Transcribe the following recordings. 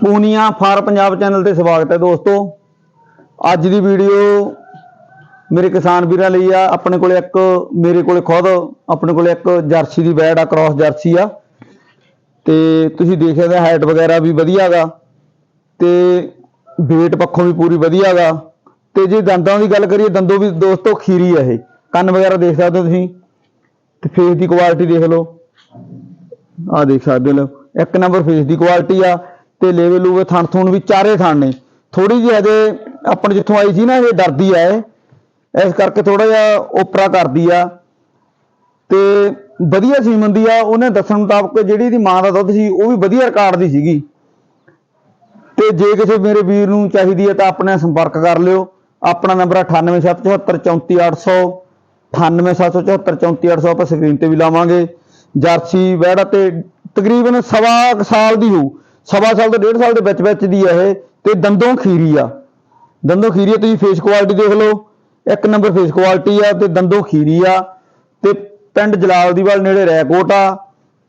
Punia for Punjab channel ਤੇ ਸਵਾਗਤ ਹੈ ਦੋਸਤੋ। ਅੱਜ ਦੀ ਵੀਡੀਓ ਮੇਰੇ ਕਿਸਾਨ ਵੀਰਾਂ ਲਈ ਆ। ਆਪਣੇ ਕੋਲੇ ਇੱਕ, ਮੇਰੇ ਕੋਲੇ ਖੁਦ, ਆਪਣੇ ਕੋਲੇ ਇੱਕ ਜਰਸੀ ਦੀ ਬੈੜ ਆ ਕ੍ਰਾਸ ਜਰਸੀ ਆ। ਤੇ ਤੁਸੀਂ ਦੇਖ ਸਕਦੇ ਹਾਈਟ ਵਗੈਰਾ ਵੀ ਵਧੀਆ ਗਾ। ਤੇ weight ਪੱਖੋਂ ਵੀ ਪੂਰੀ ਵਧੀਆ ਗਾ। ਤੇ ਜੇ ਦੰਦਾਂ ਦੀ ਗੱਲ ਕਰੀਏ, ਦੰਦੋਂ ਵੀ ਦੋਸਤੋ ਖੀਰੀ ਆ ਇਹ। ਕੰਨ ਵਗੈਰਾ ਦੇਖ ਸਕਦੇ ਹੋ ਤੁਸੀਂ। ਤੇ ਫੇਸ ਦੀ ਕੁਆਲਿਟੀ ਦੇਖ ਲਓ। ਆ ਦੇਖ ਸਕਦੇ ਹੋ ਇੱਕ ਨੰਬਰ ਫੇਸ ਦੀ ਕੁਆਲਿਟੀ ਆ। ਤੇ ਲੇਵੇ ਲੂਵੇ ਥਣ ਥੁਣ ਵੀ ਚਾਰੇ ਥਣ ਨੇ। ਥੋੜੀ ਜਿਹੀ ਹਜੇ ਆਪਣੇ ਜਿੱਥੋਂ ਆਈ ਸੀ ਨਾ, ਇਹ ਡਰਦੀ ਆ ਇਹ। ਇਸ ਕਰਕੇ ਥੋੜਾ ਜਿਹਾ ਓਪਰਾ ਕਰਦੀ ਆ। ਤੇ ਵਧੀਆ ਸੀਮਨ ਦੀ ਆ, ਉਹਨੇ ਦੱਸਣ ਮੁਤਾਬਕ ਜਿਹੜੀ ਇਹਦੀ ਮਾਂ ਦਾ ਦੁੱਧ ਸੀ, ਉਹ ਵੀ ਵਧੀਆ ਰਿਕਾਰਡ ਦੀ ਸੀਗੀ। ਤੇ ਜੇ ਕਿਸੇ ਮੇਰੇ ਵੀਰ ਨੂੰ ਚਾਹੀਦੀ ਹੈ ਤਾਂ ਆਪਣੇ ਸੰਪਰਕ ਕਰ ਲਿਓ। ਆਪਣਾ ਨੰਬਰ 9877434800 9877434800 ਆਪਾਂ ਸਕਰੀਨ ਤੇ ਵੀ ਲਾਵਾਂਗੇ। ਜਰਸੀ, ਵੈੜਾ ਤੇ ਤਕਰੀਬਨ ਸਵਾ ਕੁ ਸਾਲ ਦੀ ਹੋਊ। ਸਵਾ ਸਾਲ ਤੋਂ ਡੇਢ ਸਾਲ ਦੇ ਵਿੱਚ ਵਿੱਚ ਦੀ ਹੈ ਇਹ, ਤੇ ਦੰਦੋਂ ਖੀਰੀ ਆ। ਦੰਦੋਂ ਖੀਰੀ ਆ, ਤੁਸੀਂ ਫੇਸ ਕੁਆਲਿਟੀ ਦੇਖ ਲਓ। ਇੱਕ ਨੰਬਰ ਫੇਸ ਕੁਆਲਿਟੀ ਆ, ਤੇ ਦੰਦੋਂ ਖੀਰੀ ਆ। ਤੇ ਪਿੰਡ ਜਲਾਲ ਦੀਵਾਲ ਨੇੜੇ ਰੈਕੋਟ ਆ।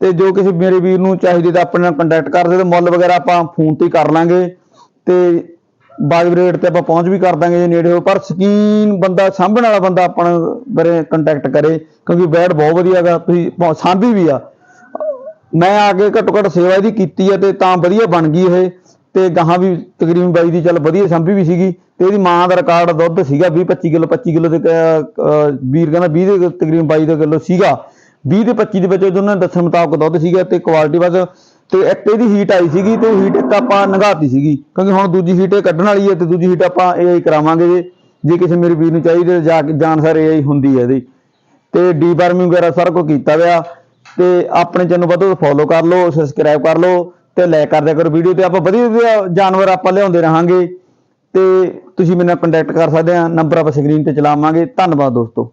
ਤੇ ਜੋ ਕਿਸੇ ਮੇਰੇ ਵੀਰ ਨੂੰ ਚਾਹੀਦੀ ਤਾਂ ਆਪਣੇ ਨਾਲ ਕੰਟੈਕਟ ਕਰ ਸਕਦੇ, ਮੁੱਲ ਵਗੈਰਾ ਆਪਾਂ ਫੋਨ ਤੇ ਕਰ ਲਾਂਗੇ। ਤੇ ਬਾਜਬ ਰੇਟ ਤੇ ਆਪਾਂ ਪਹੁੰਚ ਵੀ ਕਰ ਦਾਂਗੇ ਜੇ ਨੇੜੇ ਹੋ, ਪਰ ਸਕੀਨ ਬੰਦਾ, ਸਾਂਭਣ ਵਾਲਾ ਬੰਦਾ ਆਪਣਾ ਬਾਰੇ ਕੰਟੈਕਟ ਕਰੇ, ਕਿਉਂਕਿ ਬੈਡ ਬਹੁਤ ਵਧੀਆ ਗਾ। ਤੁਸੀਂ ਸਾਂਭੀ ਵੀ ਆ। ਮੈਂ ਆ ਕੇ ਘੱਟੋ ਘੱਟ ਸੇਵਾ ਇਹਦੀ ਕੀਤੀ ਹੈ ਤੇ ਤਾਂ ਵਧੀਆ ਬਣ ਗਈ ਇਹ। ਤੇ ਗਾਹਾਂ ਵੀ ਤਕਰੀਬਨ ਬਾਈ ਦੀ ਚੱਲ ਵਧੀਆ ਸੰਭੀ ਵੀ ਸੀਗੀ। ਤੇ ਇਹਦੀ ਮਾਂ ਦਾ ਰਿਕਾਰਡ ਦੁੱਧ ਸੀਗਾ 20 25 ਕਿਲੋ 25 ਕਿਲੋ ਦੇ ਵੀਰ ਕਹਿੰਦਾ 20 ਦੇ ਤਕਰੀਬਨ 22 ਦਾ ਕਿਲੋ ਸੀਗਾ। 20 ਦੇ 25 ਦੇ ਵਿੱਚ ਉਹਨਾਂ ਨੇ ਦੱਸਣ ਮੁਤਾਬਕ ਦੁੱਧ ਸੀਗਾ ਤੇ ਕੁਆਲਿਟੀ ਬਸ ਤੇ ਇੱਕ ਇਹਦੀ ਹੀਟ ਆਈ ਸੀਗੀ ਤੇ ਹੀਟ ਇੱਕ ਆਪਾਂ ਨਗਾਤੀ ਸੀਗੀ। ਕਿਉਂਕਿ ਹੁਣ ਦੂਜੀ ਹੀਟ ਇਹ ਕੱਢਣ ਵਾਲੀ ਹੈ ਤੇ ਦੂਜੀ ਹੀਟ ਆਪਾਂ ਇਹ ਕਰਾਵਾਂਗੇ ਜੇ। ਜੇ ਕਿਸੇ ਮੇਰੇ ਵੀਰ ਨੂੰ ਚਾਹੀਦੇ ਤਾਂ ਜਾ ਕੇ ਜਾਣ ਜਾਣਸਾਰ ਇਹ ਹੁੰਦੀ ਹੈ ਇਹਦੀ। ਤੇ ਡੀਵਰਮਿੰਗ ਵਗੈਰਾ ਸਾਰਾ ਕੁਝ ਕੀਤਾ ਹੋਇਆ। ਤੇ ਆਪਣੇ ਚੈਨਲ ਵੱਧ ਫੋਲੋ ਕਰ ਲਓ ਸਬਸਕ੍ਰਾਈਬ ਕਰ ਲਓ ਤੇ ਲਾਈਕ ਕਰ ਦਿਆ ਕਰੋ। ਵੀਡੀਓ ਤੇ ਆਪਾਂ ਵਧੀਆ ਵਧੀਆ ਜਾਨਵਰ ਆਪਾਂ ਲਿਆਉਂਦੇ ਰਹਾਂਗੇ ਤੇ ਤੁਸੀਂ ਮੇਰੇ ਨਾਲ ਕੰਟੈਕਟ ਕਰ ਸਕਦੇ ਆ। ਨੰਬਰ ਆਪਾਂ ਸਕਰੀਨ ਤੇ ਚਲਾਵਾਂਗੇ। ਧੰਨਵਾਦ ਦੋਸਤੋ।